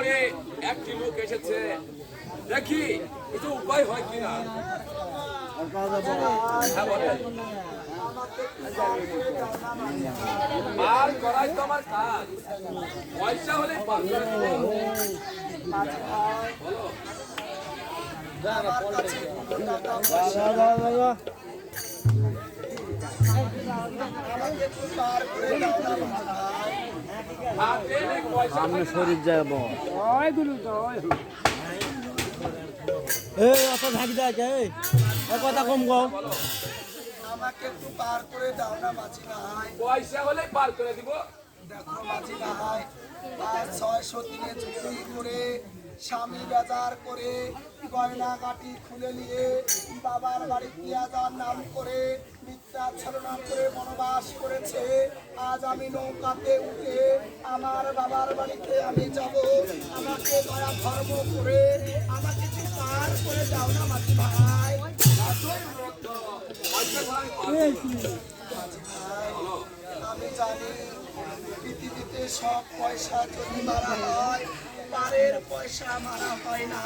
পরে একটি লোক এসেছে। দেখি, কিছু উপায় হয় কিনা? হ্যাঁ। পার করাই তো আমার কাজ। পয়সা হলে সামনে শরীর যাব এই অত এই কথা কম কম আমাকে একটু পার করে দাও না মাঝি ভাই পয়সা হলে পার করে দিব। দেখো মাঝি ভাই আর ছয়শো দিনে চুক্তি করে স্বামী বাজার করে গয়না কাটি খুলে নিয়ে বাবার বাড়ি দিয়া নাম করে ছলনা করে বনবাস করেছে আজ আমি নৌকাতে উঠে আমার বাবার বাড়িতে আমি যাব আমাকে দয়া ধর্ম করে আমাকে পার করে দাও না মাঝি ভাই আমি জানি পৃথিবীতে সব পয়সা যদি মারা হয় পারের পয়সা মারা হয় না।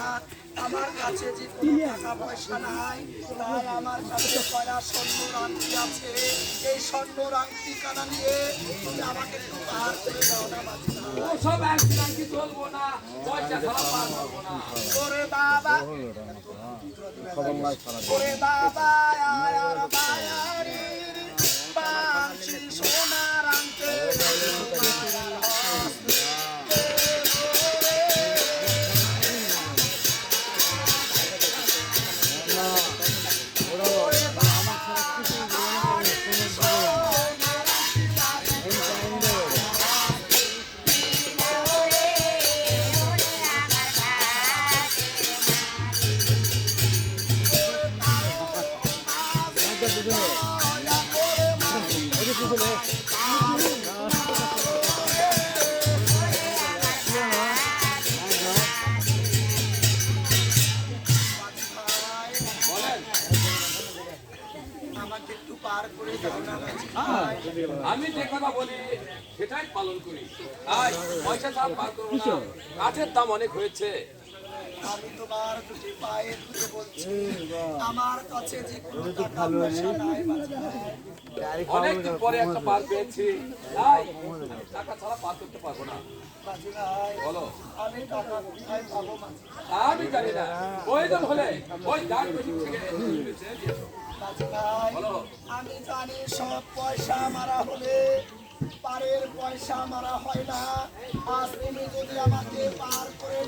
আমার কাছে যে কোনো টাকা পয়সা নাই তাই আমার কাছে কয়লা স্বর্ণ রাঙ্কি আছে। এই স্বর্ণ রাঙ্কি কানা নিয়ে তুমি আমাকে একটু পার করে দাও না ওসব অ্যাক্সিডেন্ট চলবো না পয়সা ছাড়া পার করব না। ওরে বাবা। ওরে বাবা আর আমি যে কথা বলি, সেটাই পালন করি। পয়সা ছাড়া পার করব কাঠের দাম অনেক হয়েছে। আমি তোমার দুটি পায়ে ধরে বলছি আমার কাছে যে কোনো টাকা পয়সা নাই অনেকদিন পরে একটা পার পেয়েছি। টাকা ছাড়া পার করতে পারব না। বলো। আমি টাকা কোথায় পাবো আমি জানি না। প্রয়োজন হলে ওই থেকে বলো। আমি জানি সব পয়সা মারা হলে পারের পয়সা মারা হয় না। আজ তুমি যদি আমাকে পার করে